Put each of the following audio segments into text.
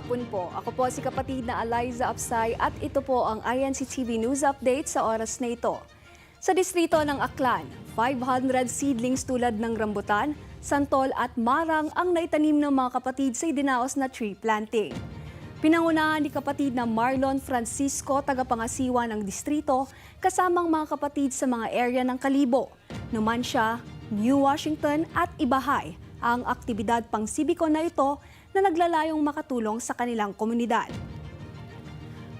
hapon po. Ako po si kapatid na Eliza Apsay at ito po ang INCTV News Update sa oras na ito. Sa distrito ng Aklan, 500 seedlings tulad ng rambutan, santol at marang ang naitanim ng mga kapatid sa idinaos na tree planting. Pinangunahan ni kapatid na Marlon Francisco, tagapangasiwa ng distrito, kasamang mga kapatid sa mga area ng Kalibo, Numancia, New Washington at Ibahay ang aktibidad pangsibiko na ito na naglalayong makatulong sa kanilang komunidad.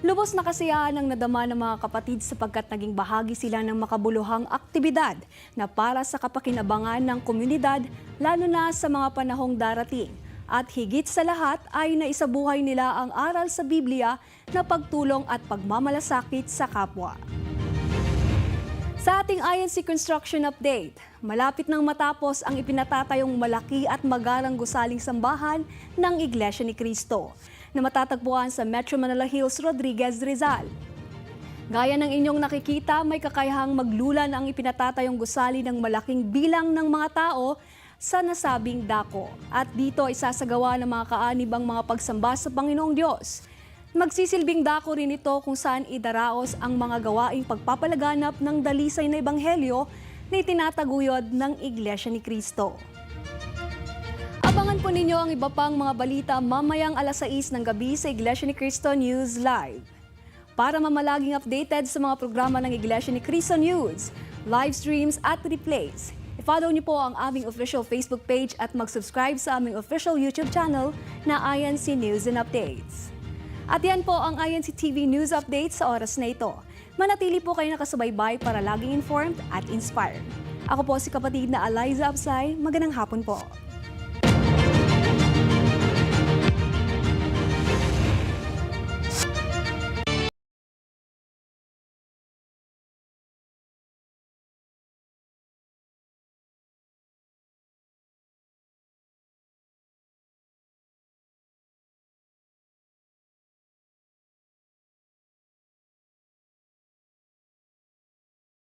Lubos na kasiyahan ang nadama ng mga kapatid sapagkat naging bahagi sila ng makabuluhang aktibidad na para sa kapakinabangan ng komunidad lalo na sa mga panahong darating. At higit sa lahat ay naisabuhay nila ang aral sa Biblia na pagtulong at pagmamalasakit sa kapwa. Sa ating INC Construction Update, malapit nang matapos ang ipinatatayong malaki at magarang gusaling sambahan ng Iglesia ni Cristo na matatagpuan sa Metro Manila Hills, Rodriguez, Rizal. Gaya ng inyong nakikita, may kakayahang maglulan ang ipinatatayong gusali ng malaking bilang ng mga tao sa nasabing dako. At dito ay sasagawa ng mga kaanib mga pagsamba sa Panginoong Diyos. Magsisilbing dako rin ito kung saan idaraos ang mga gawaing pagpapalaganap ng dalisay na ebanghelyo na itinataguyod ng Iglesia ni Cristo. Abangan po ninyo ang iba pang mga balita mamayang alas 6 ng gabi sa Iglesia ni Cristo News Live. Para mamalaging updated sa mga programa ng Iglesia ni Cristo News, live streams at replays, i-follow niyo po ang aming official Facebook page at mag-subscribe sa aming official YouTube channel na INC News and Updates. At yan po ang INC TV News Update sa oras na ito. Manatili po kayo nakasubaybay para laging informed at inspired. Ako po si kapatid na Eliza Absay. Magandang hapon po.